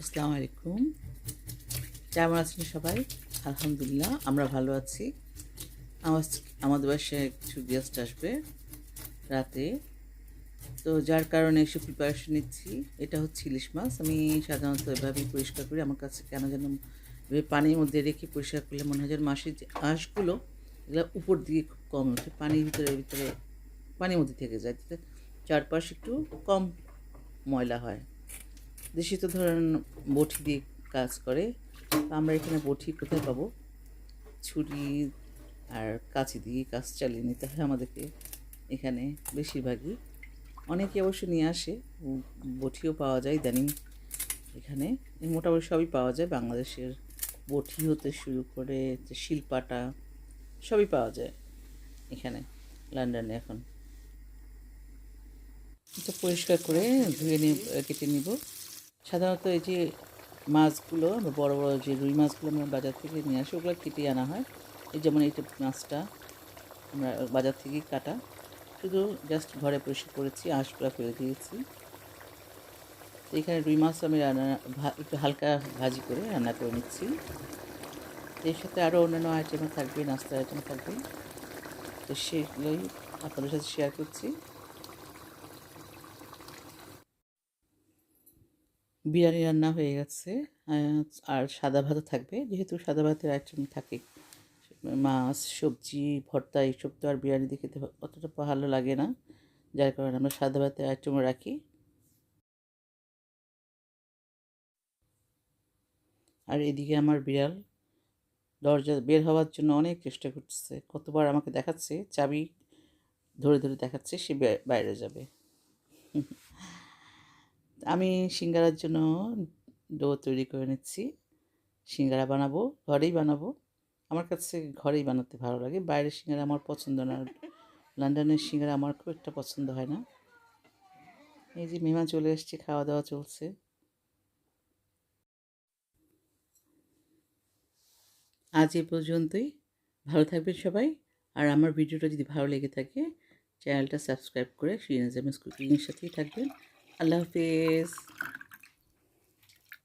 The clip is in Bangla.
আসসালামু আলাইকুম। কেমন আছেন সবাই? আলহামদুলিল্লাহ, আমরা ভালো আছি। আমার আমাদের বাসায় কিছু গেস্ট আসবে রাতে। তো যার কারণে একটু প্রিপারেশন নিচ্ছি, এটা হচ্ছে ইলিশ মাছ। আমি সাধারণত এভাবেই পরিষ্কার করি। আমার কাছে কেন যেন পানির মধ্যে রেখে পরিষ্কার করলে মনে হয় যেন মাসের যে আঁশগুলো, এগুলো উপর দিকে খুব কম ওঠে পানির ভিতরে ভিতরে পানির মধ্যে থেকে যায়। চারপাশ একটু কম ময়লা হয়। দেশি তো ধরেন বটি দিয়ে কাজ করে। তো আমরা এখানে বটি কোথায় পাবো? ছুরি আর কাঁচি দিয়ে কাজ চালিয়ে নিতে হয় আমাদেরকে এখানে বেশিরভাগই। অনেকে অবশ্য নিয়ে আসে, বটিও পাওয়া যায় ইদানিং এখানে। মোটামুটি সবই পাওয়া যায়। বাংলাদেশের বটি হতে শুরু করে শিলপাটা সবই পাওয়া যায় এখানে, লন্ডনে এখন। এটা পরিষ্কার করে ধুয়ে নিয়ে কেটে নিব। সাধারণত এই যে মাছগুলো আমরা বড় বড় যে রুই মাছগুলো আমরা বাজার থেকে নিয়ে আসি, ওগুলো কেটে আনা হয়। এই যেমন এইটা মাছটা আমরা বাজার থেকেই কাটা। শুধু জাস্ট ঘরে পরিষ্কার করেছি, আঁশগুলো ফেলে দিয়েছি। এখানে রুই মাছ আমি রান্না একটু হালকা ভাজি করে রান্না করে নিচ্ছি। এর সাথে আরও অন্যান্য আইটেমও থাকবে, নাস্তার আইটেম থাকবে। তো সেগুলোই আপনাদের সাথে শেয়ার করছি। বিরিয়ানি রান্না হয়ে গেছে আর সাদা ভাতও থাকবে। যেহেতু সাদা ভাতের আইটেম থাকে, মাছ, সবজি, ভর্তা, এইসব তো আর বিরিয়ানি দিয়ে অতটা ভালো লাগে না। যার কারণে আমরা সাদা ভাতের আইটেমও রাখি। আর এদিকে আমার বিড়াল দরজা বের হওয়ার জন্য অনেক চেষ্টা করতেছে। কতবার আমাকে দেখাচ্ছে, চাবি ধরে ধরে দেখাচ্ছে, সে বাইরে যাবে। আমি সিঙ্গারার জন্য ডো তৈরি করে নিচ্ছি। সিঙ্গারা বানাবো, ঘরেই বানাবো। আমার কাছে ঘরেই বানাতে ভালো লাগে। বাইরের সিঙ্গারা আমার পছন্দ না। লন্ডনের সিঙ্গারা আমার খুব একটা পছন্দ হয় না। এই যে মেহমান চলে এসছে খাওয়া দাওয়া চলছে। আজ এ পর্যন্তই। ভালো থাকবেন সবাই। আর আমার ভিডিওটা যদি ভালো লেগে থাকে, চ্যানেলটা সাবস্ক্রাইব করে শিরিনা জামিস কুকিংয়ের সাথেই থাকবেন। আল্লাহ হাফেজ